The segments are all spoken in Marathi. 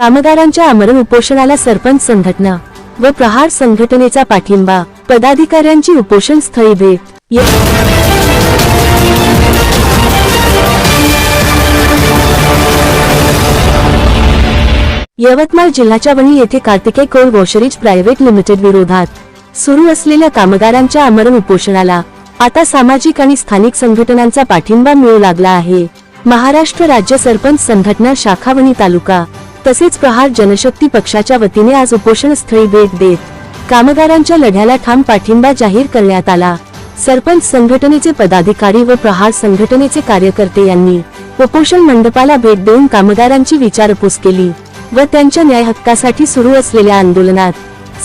कामगारांच्या आमरण उपोषणाला सरपंच संघटना व प्रहार संघटनेचा पाठिंबा. पदाधिकाऱ्यांची उपोषण स्थळी भेट. यवतमाळ जिल्ह्याच्या वणी येथे Kartikeya coal washeries private limited विरोधात सुरू असलेल्या कामगारांच्या आमरण उपोषणाला आता सामाजिक आणि स्थानिक संघटनांचा पाठिंबा मिळू लागला आहे. महाराष्ट्र राज्य सरपंच संघटना शाखावणी तालुका तसेच प्रहार जनशक्ती पक्षाच्या वतीने आज उपोषणस्थळी भेट देत कामगारांच्या लढ्याला ठाम पाठिंबा जाहीर करण्यात आला. सरपंच संघटनेचे पदाधिकारी व प्रहार संघटनेचे कार्यकर्ते यांनी उपोषण मंडपाला भेट देऊन कामगारांची विचारपूस केली व त्यांच्या न्याय हक्कासाठी सुरू असलेल्या आंदोलनात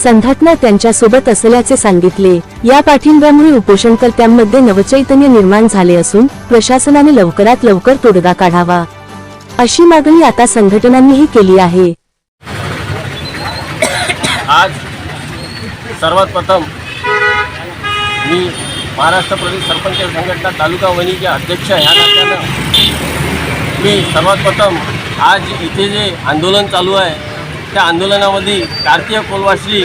संघटना त्यांच्यासोबत असल्याचे सांगितले. या पाठिंब्यामुळे उपोषणकर्त्यांमध्ये नवचैतन्य निर्माण झाले असून प्रशासनाने लवकरात लवकर तोडगा काढावा. अशी मागणी आता संघटनांनीही केली आहे. आज सर्वात प्रथम मी महाराष्ट्र प्रदेश सरपंच संघटना तालुका वणीचे अध्यक्ष ह्या नात्यानं मी सर्वात प्रथम आज इथे जे आंदोलन चालू आहे त्या आंदोलनामध्ये कार्तिक कोलवाश्री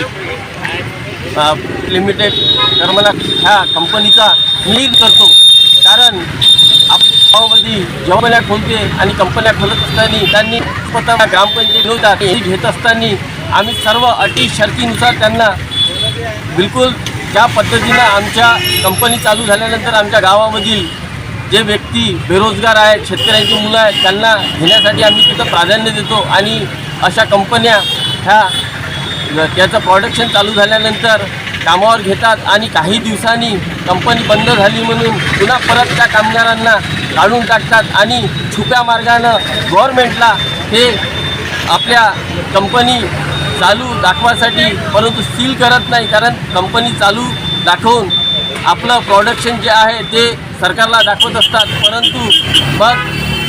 लिमिटेड कर्मला ह्या कंपनीचा निषेध करतो. कारण गावामध्ये जेव्हा खोलते आणि कंपन्या खोलत असताना त्यांनी स्वतः ग्रामपंचायत विरोधात हे घेत असताना आम्ही सर्व अटी शर्तीनुसार त्यांना बिलकुल ज्या पद्धतीनं आमच्या कंपनी चालू झाल्यानंतर आमच्या गावामधील जे व्यक्ती बेरोजगार आहेत शेतकऱ्यांची मुलं आहेत त्यांना घेण्यासाठी आम्ही तिथं प्राधान्य देतो आणि अशा कंपन्या ह्या त्याचं प्रोडक्शन चालू झाल्यानंतर कामावर घेतात आणि काही दिवसांनी कंपनी बंद झाली म्हणून पुन्हा परत त्या कामगारांना काढून टाकतात आणि छुप्या मार्गानं गव्हर्मेंटला हे आपल्या कंपनी चालू दाखवासाठी परंतु सील करत नाही. कारण कंपनी चालू दाखवून आपलं प्रॉडक्शन जे आहे ते सरकारला दाखवत असतात. परंतु मग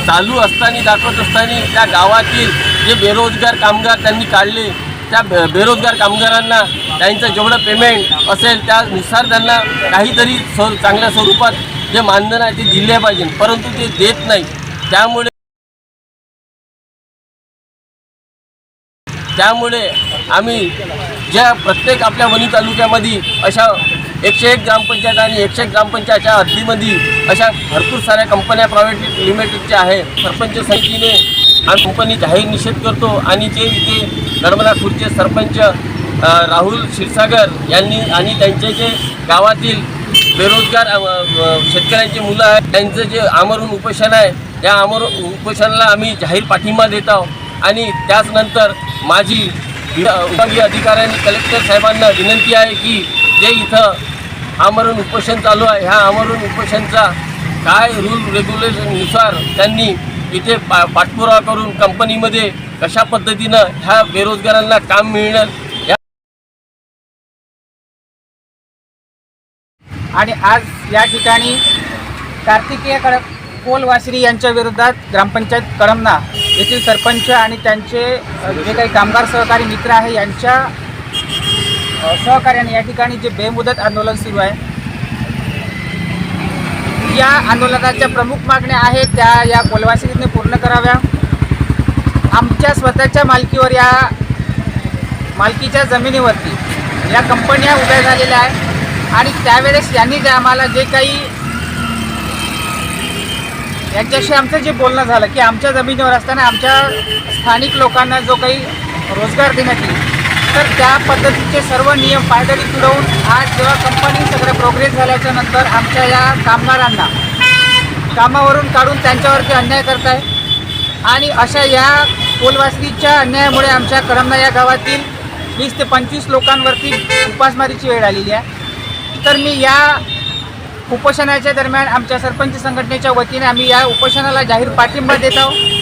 चालू असताना दाखवत असताना त्या गावातील जे बेरोजगार कामगार त्यांनी काढले त्या बे बेरोजगार कामगारांना त्यांचं जेवढं पेमेंट असेल त्यानुसार त्यांना काहीतरी स्व चांगल्या स्वरूपात जे मानधन आहे ते दिले पाहिजे. परंतु ते देत नाही. त्यामुळे त्यामुळे आम्ही ज्या प्रत्येक आपल्या वणी तालुक्यामध्ये अशा एकशे एक ग्रामपंचायत आणि एकशे एक ग्रामपंचायतच्या हद्दीमध्ये अशा भरपूर साऱ्या कंपन्या प्रायव्हेट लिमिटेडच्या आहे सरपंच समितीने आम्ही कंपनी जाहीर निषेध करतो आणि जे इथे नर्मदा खुर्चे सरपंच राहुल क्षीरसागर यांनी आणि त्यांचे जे गावातील बेरोजगार शेतकऱ्यांची मुलं आहेत त्यांचं जे आमरून उपोषण आहे त्या आमर उपोषणाला आम्ही जाहीर पाठिंबा देत आहोत. आणि त्याचनंतर माझी विभागीय अधिकाऱ्यांनी कलेक्टर साहेबांना विनंती आहे की जे इथं आमरण उपोषण चालू आहे ह्या आमरण उपोषणचा काय रूल रेग्युलेशननुसार त्यांनी इथे पा पाठपुरावा करून कंपनीमध्ये कशा पद्धतीनं ह्या बेरोजगारांना काम मिळणं आणि आज या ठिकाणी कार्तिकेय कड कोलवासरी यांच्या विरोधात ग्रामपंचायत कळमना येथील सरपंच आणि त्यांचे जे काही कामगार सहकारी मित्र आहे यांच्या सहकार्याने या ठिकाणी जे बेमुदत आंदोलन सुरू आहे या आंदोलनाच्या प्रमुख मागण्या आहेत त्या या कोलवासरीने पूर्ण कराव्या. आमच्या स्वतःच्या मालकीवर या मालकीच्या जमिनीवरती या कंपन्या उभ्या झालेल्या आहेत. आणि त्यावेळेस यांनी जे आम्हाला जे काही यांच्याशी आमचं जे बोलणं झालं की आमच्या जमिनीवर असताना आमच्या स्थानिक लोकांना जो काही रोजगार देण्यात येईल तर त्या पद्धतीचे सर्व नियम पायदळी तुडवून आज जेव्हा कंपनी सगळं प्रोग्रेस झाल्याच्यानंतर आमच्या या कामगारांना कामावरून काढून त्यांच्यावरती अन्याय करत आहे आणि अशा या कोलवासरीच्या अन्यायामुळे आमच्या करमना या गावातील वीस ते पंचवीस लोकांवरती उपासमारीची वेळ आलेली आहे. तर मी या उपोषणाच्या दरम्यान आमच्या सरपंच संघटनेच्या वतीने आम्ही या उपोषणाला जाहीर पाठिंबा देत आहोत.